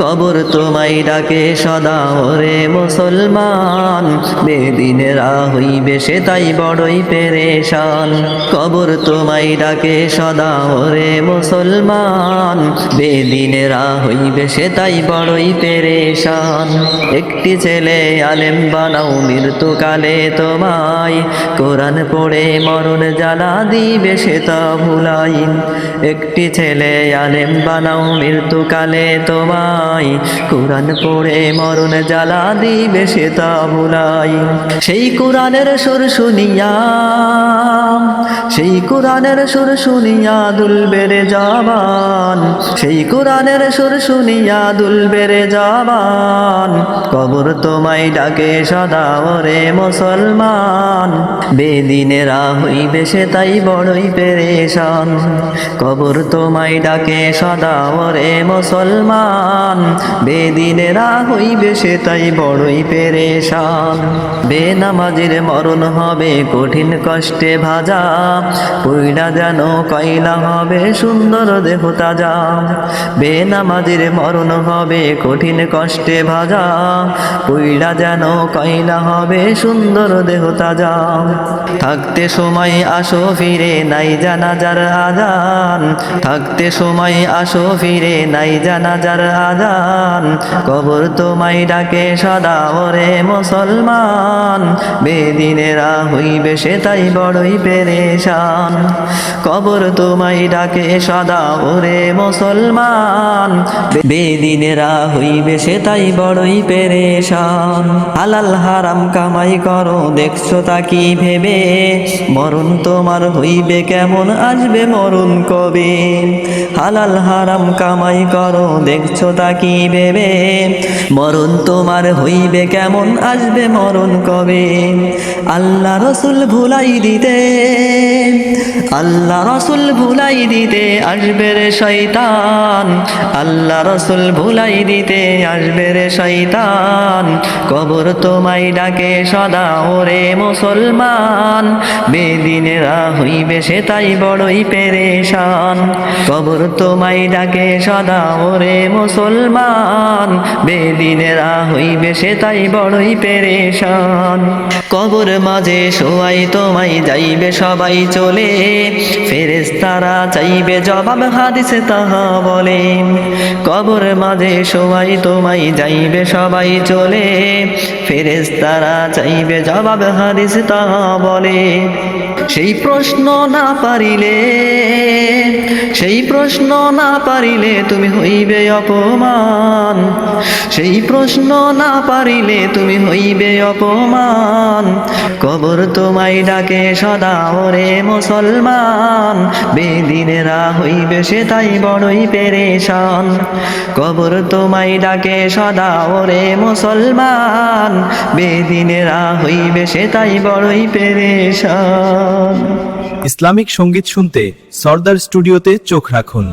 কবর তোমায় ডাকে সদা ওরে মুসলমান। বেদিনেরা হইবে সে তাই বড়ই পেরেশান। কবর তোমায় ডাকে সদা ওরে মুসলমান। বেদিনেরা হইবে সে তাই বড়ই পেরেশান। একটি ছেলে আলেম বানাও, মৃত্যুকালে তোমায়। কোরআন পড়ে মরণ জ্বালা দিবে সে তা ভুলাই একটি ছেলে আলেম বানাও, মৃত্যুকালে তোমায়। কোরআন পড়ে মরণ জ্বালা দিবে সে তা ভুলাই। সেই কোরআনের সুর শুনিয়া, সেই কোরআনের সুর শুনিয়া দুলবে রে জবান সেই কোরআনের সুর শুনিয়া দুলবে রে জবান কবর তোমায় ডাকে সদা ওরে মুসলমান। বেদিনেরা হইবে সে তাই বড়ই পেরেশান। কবর তোমায় ডাকে সদা ওরে মুসলমান। বেদিনেরা হইবে সে তাই বড়ই পেরেশান। বেনামাজির মরণ হবে, কঠিন কষ্টে ভাজা। পইলা যেন কয়লা হবে, সুন্দর দেহ তাজা। বেনামাজির মরণ হবে, কঠিন কষ্টে ভাজা। পইলা যেন কয়লা হবে, সুন্দর দেহ তাজা। থাকতে সময় আসো ফিরে, নাই জানাজার আজান। থাকতে সময় আসো ফিরে, নাই জানাজার আজান। কবর তোমায় ডাকে সদা, ওরে মুসলমান। বেদিনেরা হইবে সে তাই বড়ই পেরেশান। কবর তোমায় ডাকে সদা, ওরে মুসলমান। বেদিনেরা হইবে সে তাই বড়ই পেরেশান। হালাল হারাম কামাই করো, দেখছ তা কি ভেবে? মরণ তোমার হইবে কেমন, আসবে মরণ কবে? হালাল হারাম কামাই করো, দেখছ তা কি ভেবে মরণ তোমার হইবে কেমন? আসবে মরণ কবে? আল্লাহ রসুল ভুলাই দিতে, আল্লাহ রসুল ভুলাই দিতে আসবে রে শৈতান আল্লাহ রসুল ভুলাই দিতে আসবে রে শৈতান কবর তোমায় ডাকে সদা ওরে মুসলমান। বেদিনেরা হইবে সে তাই বড়ই পেরেশান। কবর তোমায় ডাকে সদা ওরে মুসলমান। বেদিনেরা হইবে সে তাই বড়ই পেরেশান। কবর মাঝে শোয়াই তোমায় যাইবে সবাই চলে ফেরেস তারা চাইবে জবাব, হাদিসে তাহা বলে। কবর মাঝে শোয়াই তোমায় যাইবে সবাই চলে ফেরেস্তারা চাইবে জবাব, হাদিস তাহা বলে। সেই প্রশ্ন না পারিলে, সেই প্রশ্ন না পারিলে তুমি হইবে অপমান। সেই প্রশ্ন না পারিলে তুমি হইবে অপমান। কবর তোমায় ডাকে সদা, ওরে মুসলমান। বেদিনেরা হইবে সে তাই বড়ই পেরেশান। কবর তোমায় ডাকে সদা, ওরে মুসলমান। বেদিনেরা হইবে সে তাই বড়ই পেরেশান। ইসলামিক সংগীত শুনতে সর্দার স্টুডিওতে চোখ রাখুন।